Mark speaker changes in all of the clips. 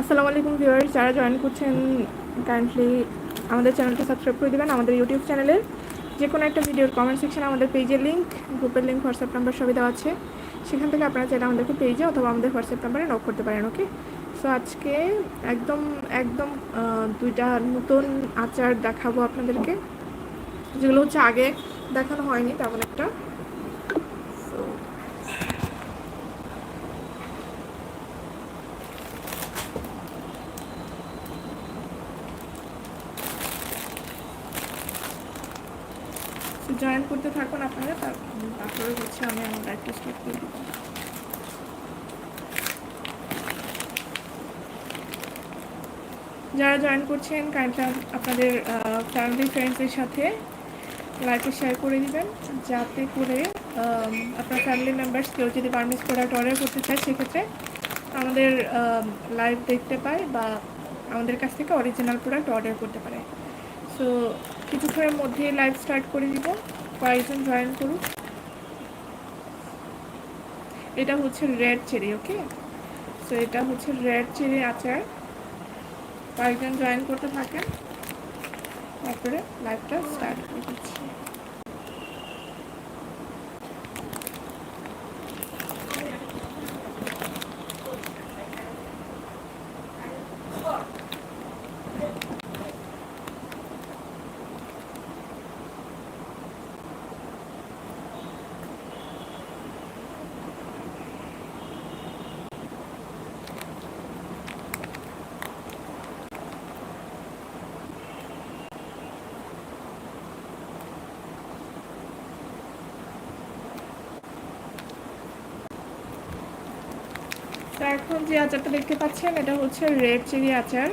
Speaker 1: আসসালামু আলাইকুম ভিউয়ার্স, যারা জয়েন করছেন কাইন্ডলি আমাদের চ্যানেলটা সাবস্ক্রাইব করে দেবেন, আমাদের ইউটিউব চ্যানেলের যে কোনো একটা ভিডিওর কমেন্ট সেকশনে আমাদের পেজের লিঙ্ক গ্রুপের লিঙ্ক হোয়াটসঅ্যাপ নাম্বার সবই দেওয়া আছে। সেখান থেকে আপনারা চাইলে আমাদেরকে পেজে অথবা আমাদের হোয়াটসঅ্যাপ নাম্বারে নক করতে পারেন ওকে সো আজকে একদম একদম দুইটা নতুন আচার দেখাবো আপনাদেরকে। যেগুলো হচ্ছে আগে দেখানো হয়নি, তেমন একটা। জয়েন করতে থাকুন আপনারা তারপরে হচ্ছে আমি আমার লাইফটা স্টার্ট করে দেবো। যারা জয়েন করছেন কাইন্ডলি আপনাদের ফ্যামিলি ফ্রেন্ডসের সাথে লাইভে শেয়ার করে দিবেন, যাতে করে আপনার ফ্যামিলি মেম্বার্স কেউ যদি বার্মিস প্রোডাক্ট অর্ডার করতে চায়, সেক্ষেত্রে আমাদের লাইভ দেখতে পায় বা আমাদের কাছ থেকে অরিজিনাল প্রোডাক্ট অর্ডার করতে পারে। সো কিছুক্ষণের মধ্যে লাইভ স্টার্ট করে দিব। কয়েকজন জয়েন করুন। এটা হচ্ছে রেড চেরি, ওকে? সো এটা হচ্ছে রেড চেরি আচার। কয়েকজন জয়েন করতে থাকেন। তারপরে লাইফটা স্টার্ট করে দিচ্ছি। তো এখন যে আচারটা দেখতে পাচ্ছেন, এটা হচ্ছে রেড চেরি আচার।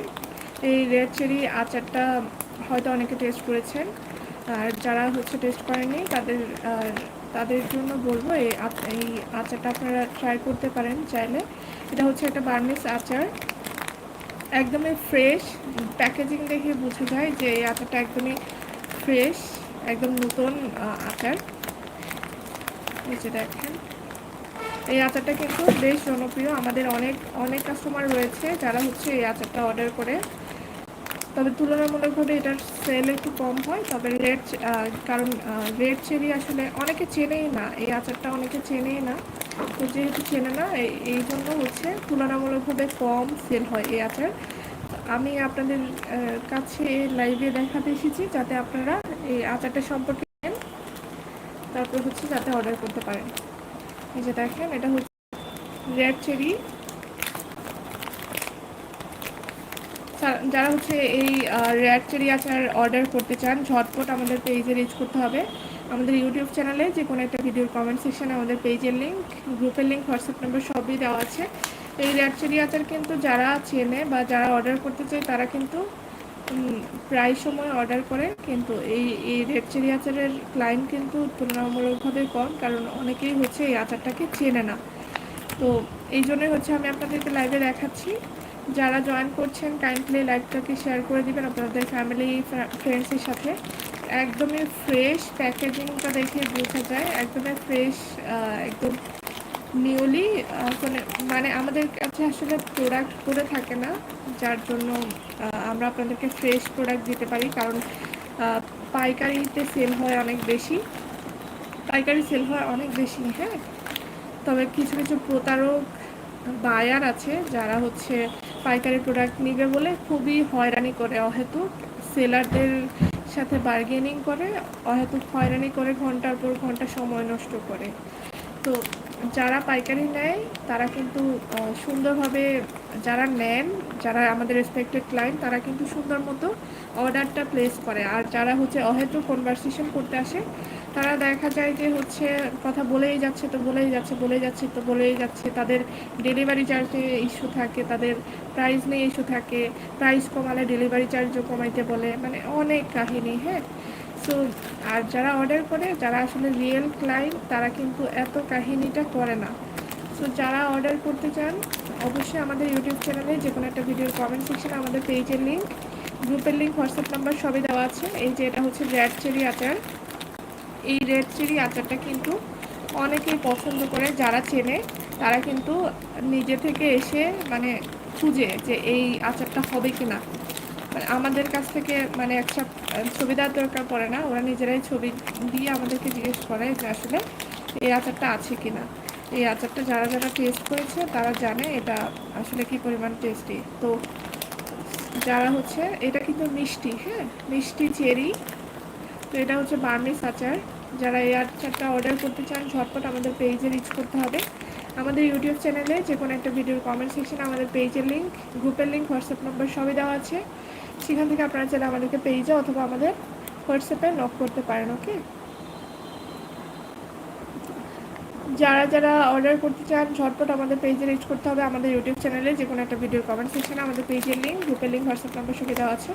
Speaker 1: এই রেড চেরি আচারটা হয়তো অনেকে টেস্ট করেছেন। আর যারা হচ্ছে টেস্ট করেনি তাদের তাদের জন্য বলব এই এই আচারটা আপনারা ট্রাই করতে পারেন চাইলে। এটা হচ্ছে একটা বার্মিস আচার। একদমই ফ্রেশ প্যাকেজিং দেখে বোঝা যায় যে এই আচারটা একদমই ফ্রেশ একদম নতুন আচার। যে দেখেন। এই আচারটা কিন্তু বেশ জনপ্রিয়। আমাদের অনেক অনেক কাস্টমার রয়েছে যারা হচ্ছে এই আচারটা অর্ডার করে। তবে তুলনামূলকভাবে এটার সেল একটু কম হয়, তবে রেড কারণ রেড চেরি আসলে অনেকে চেনেই না, এই আচারটা অনেকে চেনেই না। তো যেহেতু চেনে না এই- জন্য হচ্ছে তুলনামূলকভাবে কম সেল হয় এই আচার। আমি আপনাদের কাছে লাইভে দেখাতে এসেছি যাতে আপনারা এই আচারটা সম্পর্কে তারপর হচ্ছে যাতে অর্ডার করতে পারেন। এই যে দেখেন, এটা হচ্ছে রেড চেরি। যারা হচ্ছে এই রেড চেরি আচার অর্ডার করতে চান, ঝটপট আমাদের পেজে রিচ করতে হবে। আমাদের ইউটিউব চ্যানেলে যে কোনো একটা ভিডিওর কমেন্ট সেকশনে আমাদের পেজের লিঙ্ক গ্রুপের লিঙ্ক হোয়াটসঅ্যাপ নাম্বার সবই দেওয়া আছে। এই রেড চেরি আচার কিন্তু যারা চেনে বা যারা অর্ডার করতে চায়, তারা কিন্তু প্রায় সময় অর্ডার করে কিন্তু এই এই রেড চেরি আচারের ক্লায়েন্ট কিন্তু তুলনামূলকভাবে কম, কারণ অনেকেই হচ্ছে এই আচারটাকে চেনে না। তো এই জন্যই হচ্ছে আমি আপনাদেরকে লাইভে দেখাচ্ছি। যারা জয়েন করছেন কাইন্ডলি লাইভটাকে শেয়ার করে দিবেন আপনাদের ফ্যামিলি ফ্রেন্ডসের সাথে। একদমই ফ্রেশ প্যাকেজিংটা দেখে বোঝা যায়, একদমই ফ্রেশ একদম নিউলি মানে আমাদের কাছে আসলে প্রোডাক্ট করে থাকে না, যার জন্য আমরা আপনাদেরকে ফ্রেশ প্রোডাক্ট দিতে পারি, কারণ পাইকারিতে সেল হয় অনেক বেশি। পাইকারি সেল হয় অনেক বেশি হ্যাঁ? তবে কিছু কিছু প্রতারক বায়ার আছে, যারা হচ্ছে পাইকারি প্রোডাক্ট নিবে বলে খুবই হয়রানি করে, অহেতুক সেলারদের সাথে বার্গেনিং করে, অহেতুক হয়রানি করে ঘণ্টার পর ঘণ্টা সময় নষ্ট করে। তো যারা পাইকারি নেয়, তারা কিন্তু সুন্দরভাবে যারা নেন, যারা আমাদের রেসপেক্টেড ক্লায়েন্ট তারা কিন্তু সুন্দর মতো অর্ডারটা প্লেস করে। আর যারা হচ্ছে অহেতুক কনভারসেশন করতে আসে, তারা দেখা যায় যে হচ্ছে কথা বলেই যাচ্ছে, তো বলেই যাচ্ছে বলেই যাচ্ছে, তো বলেই যাচ্ছে। তাদের ডেলিভারি চার্জে ইস্যু থাকে, তাদের প্রাইস নিয়ে ইস্যু থাকে। প্রাইস কমালে ডেলিভারি চার্জও কমাইতে বলে। মানে অনেক কাহিনী হ্যাঁ? সো আর যারা অর্ডার করে, যারা আসলে রিয়েল ক্লায়েন্ট তারা কিন্তু এত কাহিনীটা করে না। সো যারা অর্ডার করতে চান, অবশ্যই আমাদের ইউটিউব চ্যানেলে যে কোনো একটা ভিডিওর কমেন্ট সেকশনে আমাদের পেজের লিঙ্ক গ্রুপের লিঙ্ক হোয়াটসঅ্যাপ নাম্বার সবই দেওয়া আছে। এই যে এটা হচ্ছে রেড চেরি আচার। এই রেড চেরি আচারটা কিন্তু অনেকেই পছন্দ করে, যারা চেনে, তারা কিন্তু নিজে থেকে এসে মানে খুঁজে যে এই আচারটা হবে কি না মানে আমাদের কাছ থেকে মানে একটা ছবি দেওয়ার দরকার পড়ে না। ওরা নিজেরাই ছবি দিয়ে আমাদেরকে জিজ্ঞেস করে যে আসলে এই আচারটা আছে কি না এই আচারটা যারা যারা টেস্ট করেছে, তারা জানে এটা আসলে কি পরিমাণ টেস্টি তো যারা হচ্ছে, এটা কিন্তু মিষ্টি হ্যাঁ? মিষ্টি চেরি। তো এটা হচ্ছে বার্মিস আচার। যারা এই আচারটা অর্ডার করতে চান, ঝটপট আমাদের পেজে রিচ করতে হবে। আমাদের ইউটিউব চ্যানেলে যে কোনো একটা ভিডিওর কমেন্ট সেকশনে আমাদের পেজের লিঙ্ক গ্রুপের লিঙ্ক হোয়াটসঅ্যাপ নম্বর সবই দেওয়া আছে। সেখান থেকে আপনারা চাইলে আমাদেরকে পেজে অথবা আমাদের হোয়াটসঅ্যাপে নক করতে পারেন, ওকে? যারা যারা অর্ডার করতে চান, ঝটপট আমাদের পেজে রিচ করতে হবে। আমাদের ইউটিউব চ্যানেলে যে কোনো একটা ভিডিওর কমেন্ট সেকশনে আমাদের পেজের লিঙ্ক গ্রুপের লিঙ্ক হোয়াটসঅ্যাপ নম্বর দেওয়া আছে।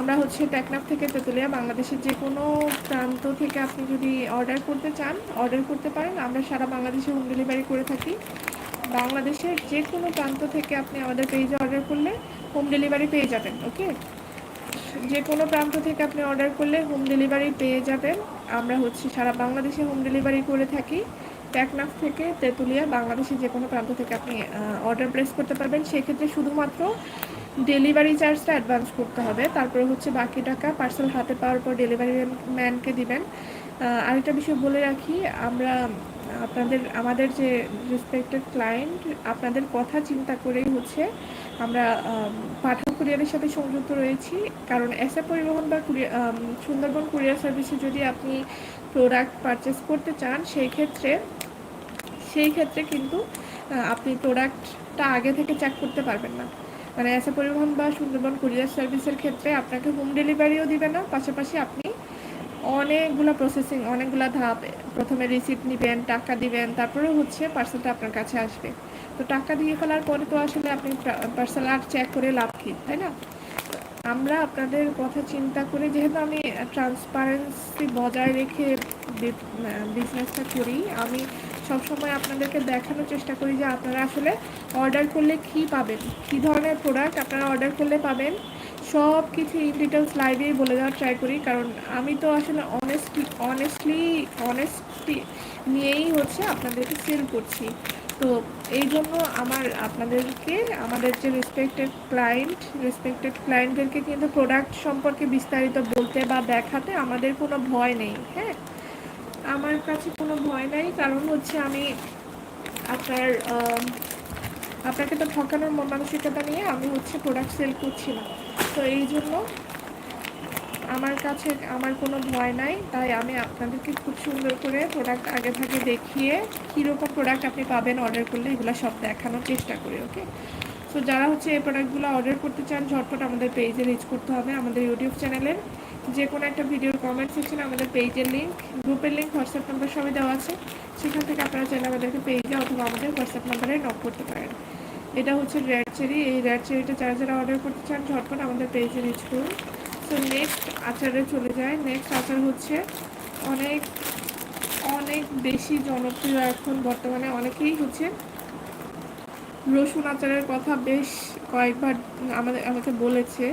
Speaker 1: আমরা হচ্ছে টেকনাফ থেকে তেঁতুলিয়া, বাংলাদেশের যে কোনো প্রান্ত থেকে আপনি যদি অর্ডার করতে চান, অর্ডার করতে পারেন। আমরা সারা বাংলাদেশে হোম ডেলিভারি করে থাকি। বাংলাদেশের যে কোনো প্রান্ত থেকে আপনি আমাদের পেজে অর্ডার করলে হোম ডেলিভারি পেয়ে যাবেন ওকে যে কোনো প্রান্ত থেকে আপনি অর্ডার করলে হোম ডেলিভারি পেয়ে যাবেন। আমরা হচ্ছে সারা বাংলাদেশে হোম ডেলিভারি করে থাকি। টেকনাফ থেকে তেঁতুলিয়া বাংলাদেশের যে কোনো প্রান্ত থেকে আপনি অর্ডার প্লেস করতে পারবেন। সেক্ষেত্রে শুধুমাত্র ডেলিভারি চার্জটা অ্যাডভান্স করতে হবে। তারপরে হচ্ছে বাকি টাকা পার্সেল হাতে পাওয়ার পর ডেলিভারি ম্যানকে দিবেন। আরেকটা বিষয় বলে রাখি, আমরা আপনাদের, আমাদের যে রেসপেক্টেড ক্লায়েন্ট আপনাদের কথা চিন্তা করেই হচ্ছে আমরা পাঠক কুরিয়ারের সাথে সংযুক্ত রয়েছি। কারণ এসএ পরিবহন বা কুরিয়ার সুন্দরবন কুরিয়ার সার্ভিসে যদি আপনি প্রোডাক্ট পারচেস করতে চান, সেই ক্ষেত্রে সেই ক্ষেত্রে কিন্তু আপনি প্রোডাক্টটা আগে থেকে চেক করতে পারবেন না। মানে এসে পরিবহন বা সুন্দরবন কুরিয়ার সার্ভিসের ক্ষেত্রে আপনাকে হোম ডেলিভারিও দিবে না। পাশাপাশি আপনি অনেকগুলো প্রসেসিং অনেকগুলো ধাপ, প্রথমে রিসিপ্ট নেবেন, টাকা দিবেন তারপরে হচ্ছে পার্সেলটা আপনার কাছে আসবে। তো টাকা দিয়ে ফেলার পরে তো আসলে আপনি পার্সেল আর চেক করে লাভ কি, তাই না? আমরা আপনাদের কথা চিন্তা করে যেহেতু আমি ট্রান্সপারেন্সি বজায় রেখে বিজনেসটা করি, আমি সবসময় আপনাদেরকে দেখানোর চেষ্টা করি যে আপনারা আসলে অর্ডার করলে কি পাবেন, কি ধরনের প্রোডাক্ট আপনারা অর্ডার করলে পাবেন সব কিছু ইন ডিটেলস লাইভেই বলে দেওয়ার ট্রাই করি, কারণ আমি তো আসলে অনেস্টলি অনেস্টলি অনেস্টি নিয়েই হচ্ছে আপনাদেরকে সেল করছি। তো এই জন্য আমার আপনাদেরকে, আমাদের যে রেসপেক্টেড ক্লায়েন্ট রেসপেক্টেড ক্লায়েন্টদেরকে কিন্তু প্রোডাক্ট সম্পর্কে বিস্তারিত বলতে বা দেখাতে আমাদের কোনো ভয় নেই হ্যাঁ? আমার কাছে কোনো ভয় নাই, কারণ হচ্ছে আমি আপনার আপনাকে তো ঠকানোর মন মানসিকতা নিয়ে আমি হচ্ছে প্রোডাক্ট সেল করছি না। তো এই জন্য আমার কাছে আমার কোনো ভয় নাই, তাই আমি আপনাদেরকে খুব সুন্দর করে প্রোডাক্ট আগে ভাগে দেখিয়ে কীরকম প্রোডাক্ট আপনি পাবেন অর্ডার করলে এগুলো সব দেখানোর চেষ্টা করি ওকে সো যারা হচ্ছে এই প্রোডাক্টগুলো অর্ডার করতে চান, ঝটপট আমাদের পেজে রিচ করতে হবে। আমাদের ইউটিউব চ্যানেলের যে কোনো একটা ভিডিওর কমেন্ট সেকশনে আমাদের পেজের লিঙ্ক গ্রুপের লিঙ্ক হোয়াটসঅ্যাপ নাম্বার সবই দেওয়া আছে। সেখান থেকে আপনারা চাইলে আমাদেরকে পেজে অথবা আমাদের হোয়াটসঅ্যাপ নাম্বারে নক করতে পারেন। এটা হচ্ছে রেড চেরি এই রেড চেরিটা যারা যারা অর্ডার করতে চান, ঝটপট আমাদের পেজে রিচ করুন। সো নেক্সট আচারে চলে যায়। নেক্সট আচার হচ্ছে অনেক অনেক বেশি জনপ্রিয় এখন বর্তমানে। অনেকেই হচ্ছে রসুন আচারের কথা বেশ কয়েকবার আমাদের, আমাকে বলেছে,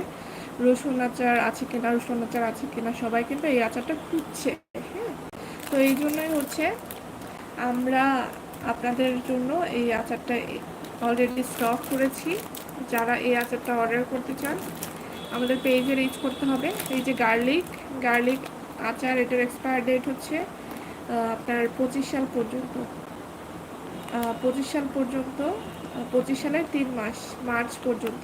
Speaker 1: রসুন আচার আছে কিনা, রসুন আচার আছে কিনা, সবাই কিন্তু এই আচারটা খুঁজছে হ্যাঁ। তো এই জন্যই হচ্ছে আমরা আপনাদের জন্য এই আচারটা অলরেডি স্টক করেছি। যারা এই আচারটা অর্ডার করতে চান আমাদের পেজে রিচ করতে হবে। এই যে গার্লিক গার্লিক আচার, এটার এক্সপায়ার ডেট হচ্ছে আপনার পঁচিশ সাল পর্যন্ত। পঁচিশ সাল পর্যন্ত পঁচিশ সালের তিন মাস, মার্চ পর্যন্ত।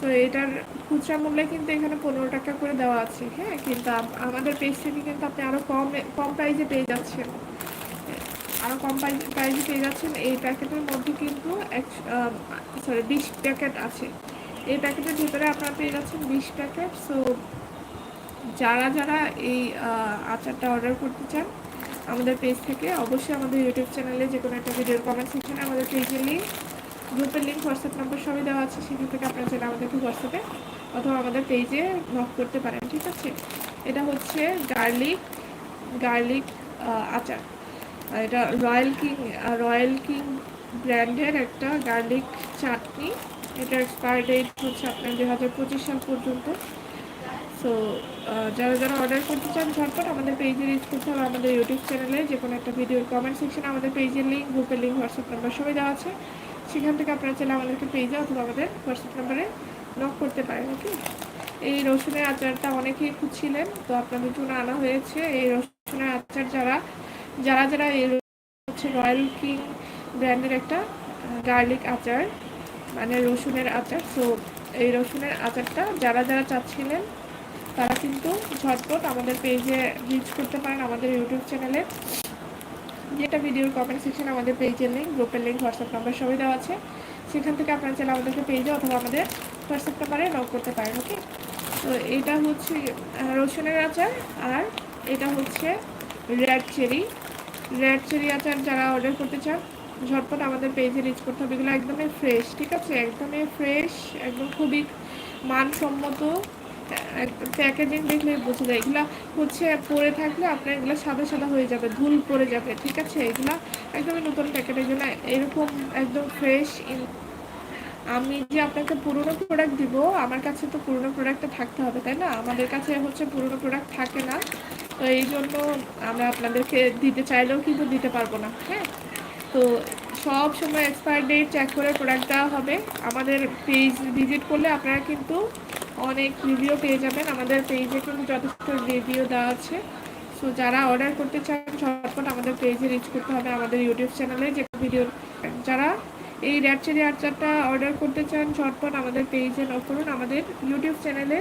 Speaker 1: তো এটার খুচরা মূল্যে কিন্তু এখানে পনেরো টাকা করে দেওয়া আছে হ্যাঁ? কিন্তু আমাদের পেজ থেকে কিন্তু আপনি আরও কম কম প্রাইজে পেয়ে যাচ্ছেন। আরও কম প্রাইজে পেয়ে যাচ্ছেন। এই প্যাকেটের মধ্যে কিন্তু এক সরি বিশ প্যাকেট আছে। এই প্যাকেটের ভিতরে আপনারা পেয়ে যাচ্ছেন বিশ প্যাকেট। সো যারা যারা এই আচারটা অর্ডার করতে চান, আমাদের পেজ থেকে অবশ্যই আমাদের ইউটিউব চ্যানেলে যে কোনো একটা ভিডিওর কমেন্ট সেকশনে আমাদের পেজের লিঙ্ক গ্রুপের লিঙ্ক হোয়াটসঅ্যাপ নাম্বার সবই দেওয়া আছে, সেখান থেকে আপনারা চাইলে আমাদেরকে হোয়াটসঅ্যাপে অথবা আমাদের পেজে নক করতে পারেন, ঠিক আছে? এটা হচ্ছে গার্লিক গার্লিক আচার। এটা রয়্যাল কিং রয়্যাল কিং ব্র্যান্ডের একটা গার্লিক চাটনি। এটার এক্সপায়ার ডেট হচ্ছে আপনার দুই হাজার পঁচিশ সাল পর্যন্ত। সো যারা যারা অর্ডার করতে চান ঝটপট আমাদের পেজে রিচ করতে হবে আমাদের ইউটিউব চ্যানেলে যে কোনো একটা ভিডিওর কমেন্ট সেকশনে আমাদের পেজের লিঙ্ক গ্রুপের লিঙ্ক হোয়াটসঅ্যাপ নাম্বার সবাই দেওয়া আছে। সেখান থেকে আপনারা চাইলে আমাদেরকে পেজে অথবা আমাদের হোয়াটসঅ্যাপ নাম্বারে নক করতে পারেন ওকে এই রসুনের আচারটা অনেকেই খুঁজছিলেন, তো আপনাদের জন্য আনা হয়েছে। এই রসুনের আচার যারা যারা যারা এই হচ্ছে রয়্যাল কিং ব্র্যান্ডের একটা গার্লিক আচার মানে রসুনের আচার। তো এই রসুনের আচারটা যারা যারা চাচ্ছিলেন, তারা কিন্তু ঝটপট আমাদের পেজে রিচ করতে পারেন আমাদের ইউটিউব চ্যানেলে যেটা ভিডিওর কমেন্ট সেকশন আমাদের পেজের লিঙ্ক গ্রুপের লিঙ্ক হোয়াটসঅ্যাপ নাম্বার সবই দেওয়া আছে। সেখান থেকে আপনারা চাইলে আমাদেরকে পেজে অথবা আমাদের হোয়াটসঅ্যাপ নাম্বারে নক করতে পারেন ওকে তো এটা হচ্ছে রসুনের আচার আর এটা হচ্ছে রেড চেরি রেড চেরি আচার যারা অর্ডার করতে চান ঝটপট আমাদের পেজে রিচ করতে হবে। এগুলো একদমই ফ্রেশ ঠিক আছে? একদমই ফ্রেশ একদম খুবই মানসম্মত প্যাকেজিং দেখলে বোঝা যায়। এগুলো হচ্ছে পরে থাকলে আপনার এগুলো সাদা সাদা হয়ে যাবে, ধুল পড়ে যাবে, ঠিক আছে? এগুলো একদমই নতুন প্যাকেট এগুলো এরকম একদম ফ্রেশ আমি যে আপনাকে পুরনো প্রোডাক্ট দিব, আমার কাছে তো পুরনো প্রোডাক্টটা থাকতে হবে, তাই না? আমাদের কাছে হচ্ছে পুরনো প্রোডাক্ট থাকে না। তো এই জন্য আমরা আপনাদেরকে দিতে চাইলেও কিন্তু দিতে পারব না হ্যাঁ? তো সব সময় এক্সপায়ার ডেট চেক করে প্রোডাক্ট দেওয়া হবে। আমাদের পেজ ভিজিট করলে আপনারা কিন্তু অনেক রিভিউ পেয়ে যাবেন। আমাদের পেজে কিন্তু যথেষ্ট রিভিউ দেওয়া আছে। সো যারা অর্ডার করতে চান, ঝটপট আমাদের পেজে রিচ করতে হবে আমাদের ইউটিউব চ্যানেলে যে ভিডিও যারা এই র্যাপ চেরি আচারটা অর্ডার করতে চান, ঝটপট আমাদের পেজে নক করুন। আমাদের ইউটিউব চ্যানেলে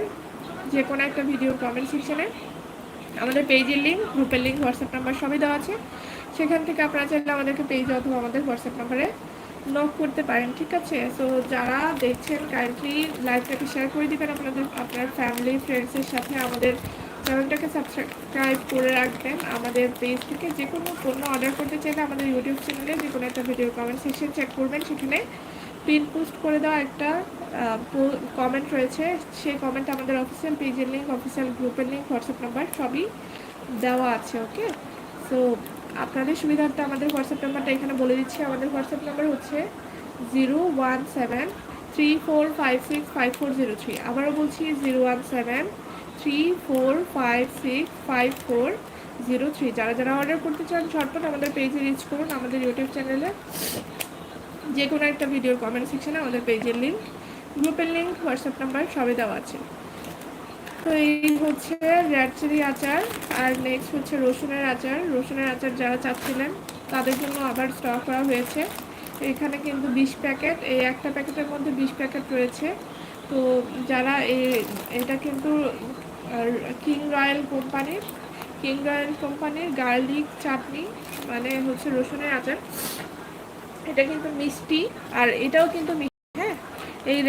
Speaker 1: যে কোনো একটা ভিডিও কমেন্ট সেকশনে আমাদের পেজের লিঙ্ক গ্রুপের লিঙ্ক হোয়াটসঅ্যাপ নাম্বার সবই দেওয়া আছে। সেখান থেকে আপনারা চাইলে আমাদেরকে পেজ অথবা আমাদের হোয়াটসঅ্যাপ নাম্বারে নক করতে পারেন, ঠিক আছে? সো যারা দেখছেন কাইন্ডলি লাইভটাকে শেয়ার করে দিবেন আপনাদের, আপনার ফ্যামিলি ফ্রেন্ডসের সাথে আমাদের চ্যানেলটাকে সাবস্ক্রাইব করে রাখবেন। আমাদের পেজ থেকে যে কোনো পণ্য অর্ডার করতে চাইলে আমাদের ইউটিউব চ্যানেলে যে কোনো একটা ভিডিও কমেন্ট সেকশন চেক করবেন। সেখানে পিন পোস্ট করে দেওয়া একটা কমেন্ট রয়েছে। সেই কমেন্ট আমাদের অফিসিয়াল পেজের লিঙ্ক অফিসিয়াল গ্রুপের লিঙ্ক হোয়াটসঅ্যাপ নাম্বার সবই দেওয়া আছে ওকে সো আপনাদের সুবিধার্থে আমাদের হোয়াটসঅ্যাপ নাম্বারটা এখানে বলে দিচ্ছি। আমাদের হোয়াটসঅ্যাপ নাম্বার হচ্ছে zero one seven three four five six five four zero three. আবারও বলছি, zero one seven three four five six five four zero three. যারা যারা অর্ডার করতে চান, ঝটপট আমাদের পেজে রিচ করুন। আমাদের ইউটিউব চ্যানেলে যে কোনো একটা ভিডিওর কমেন্ট সেকশনে আমাদের পেজের লিঙ্ক গ্রুপের লিঙ্ক হোয়াটসঅ্যাপ নাম্বার সবই দেওয়া আছে। তো এই হচ্ছে রেড চিলি আচার, আর নেক্সট হচ্ছে রসুনের আচার। রসুনের আচার যারা চাচ্ছিলেন, তাদের জন্য আবার স্টক করা হয়েছে। এখানে কিন্তু বিশ প্যাকেট এই একটা প্যাকেটের মধ্যে বিশ প্যাকেট রয়েছে। তো যারা এটা কিন্তু কিং রয়্যাল কোম্পানির কিং রয়্যাল কোম্পানির গার্লিক চাটনি মানে হচ্ছে রসুনের আচার। এটা কিন্তু মিষ্টি, আর এটাও কিন্তু এই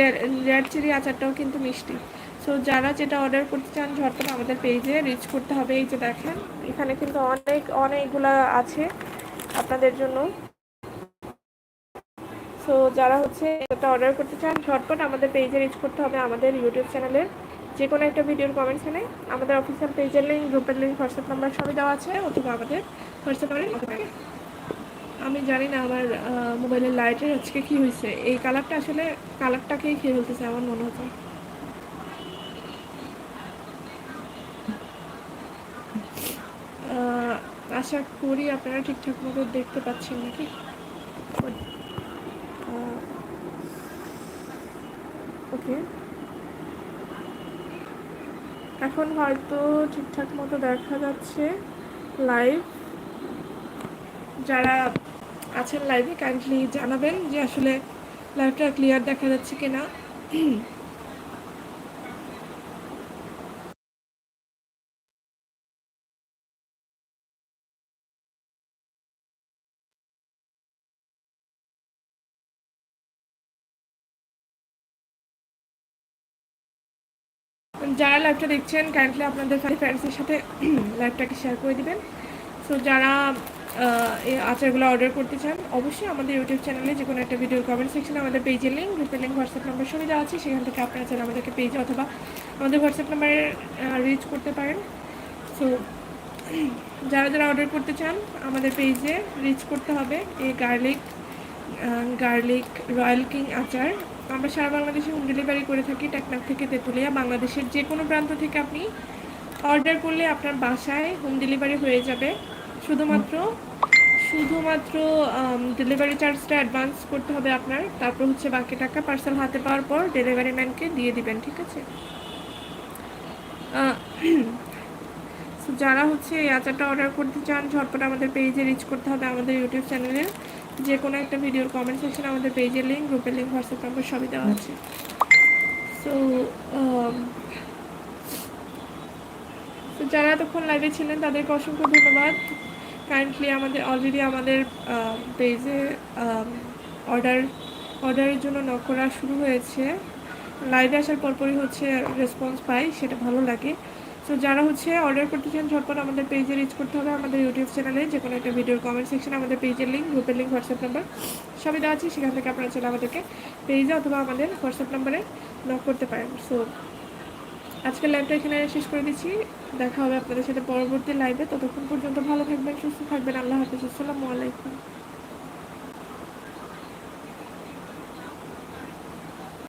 Speaker 1: রেড চিলি আচারটাও কিন্তু মিষ্টি। সো যারা যেটা অর্ডার করতে চান, ঝটপট আমাদের পেজে রিচ করতে হবে। এই যে দেখেন, এখানে কিন্তু অনেক, অনেকগুলো আছে আপনাদের জন্য। সো যারা হচ্ছে এটা অর্ডার করতে চান, ঝটপট আমাদের পেজে রিচ করতে হবে আমাদের ইউটিউব চ্যানেলের যে কোনো একটা ভিডিওর কমেন্টসে আমাদের অফিসিয়াল পেজের লিঙ্ক গ্রুপের লিঙ্ক হোয়াটসঅ্যাপ নাম্বার সবই দেওয়া আছে, অথবা আমাদের হোয়াটসঅ্যাপ নাম্বারে আমি জানি না আমার মোবাইলের লাইটের আজকে কী হয়েছে। এই কালারটা আসলে কালারটাকেই খেয়ে ফেলতেছে, আমার মনে হচ্ছে। আশা করি আপনারা ঠিকঠাক মতো দেখতে পাচ্ছেন নাকি? ওকে এখন হয়তো ঠিকঠাক মতো দেখা যাচ্ছে লাইভ যারা আছেন লাইভে কাইন্ডলি জানাবেন যে আসলে লাইভটা ক্লিয়ার দেখা যাচ্ছে কিনা। যারা লাইভটা দেখছেন কাইন্ডলি আপনাদের ফ্রেন্ডসের সাথে লাইভটাকে শেয়ার করে দিবেন। সো যারা আচারগুলো অর্ডার করতে চান, অবশ্যই আমাদের ইউটিউব চ্যানেলে যে কোনো একটা ভিডিও কমেন্ট সেকশনে আমাদের পেজের লিঙ্ক গ্রুপের লিঙ্ক হোয়াটসঅ্যাপ নাম্বার সুবিধা আছে, সেখান থেকে আপনারা চান আমাদেরকে পেজে অথবা আমাদের হোয়াটসঅ্যাপ নাম্বারে রিচ করতে পারেন। সো যারা যারা অর্ডার করতে চান, আমাদের পেজে রিচ করতে হবে এই গার্লিক গার্লিক রয়্যাল কিং আচার। আমরা সারা বাংলাদেশে হোম ডেলিভারি করে থাকি টেকনাফ থেকে তেঁতুলিয়া, বাংলাদেশের যে কোনো প্রান্ত থেকে আপনি অর্ডার করলে আপনার বাসায় হোম ডেলিভারি হয়ে যাবে। শুধুমাত্র শুধুমাত্র ডেলিভারি চার্জটা অ্যাডভান্স করতে হবে আপনার। তারপর হচ্ছে বাকি টাকা পার্সেল হাতে পাওয়ার পর ডেলিভারি ম্যানকে দিয়ে দিবেন, ঠিক আছে? যারা হচ্ছে এই আচারটা অর্ডার করতে চান, ঝটপট আমাদের পেজে রিচ করতে হবে আমাদের ইউটিউব চ্যানেলে যে কোনো একটা ভিডিওর কমেন্ট সেকশনে আমাদের পেজের লিঙ্ক গ্রুপের লিঙ্ক হোয়াটসঅ্যাপ নাম্বার সবই দেওয়া আছে। সো যারা এতক্ষণ লাইভে ছিলেন, তাদেরকে অসংখ্য ধন্যবাদ। কাইন্ডলি আমাদের অলরেডি আমাদের পেজে অর্ডার অর্ডারের জন্য নক করা শুরু হয়েছে। লাইভে আসার পরপরই হচ্ছে রেসপন্স পাই, সেটা ভালো লাগে। তো যারা হচ্ছে অর্ডার করতে চান, ঝটপট আমাদের পেজে রিচ করতে হবে আমাদের ইউটিউব চ্যানেলে যে কোনো একটা ভিডিওর কমেন্ট সেকশনে আমাদের পেজের লিঙ্ক গ্রুপের লিঙ্ক হোয়াটসঅ্যাপ নাম্বার সবই দেওয়া আছে। সেখান থেকে আপনারা চলে আমাদেরকে পেজে অথবা আমাদের হোয়াটসঅ্যাপ নাম্বারে নক করতে পারেন। সো আজকের লাইভটা এখানে শেষ করে দিচ্ছি। দেখা হবে আপনাদের সাথে পরবর্তী লাইভে ততক্ষণ পর্যন্ত ভালো থাকবেন, সুস্থ থাকবেন। আল্লাহ হাফিজ। আসসালামু আলাইকুম।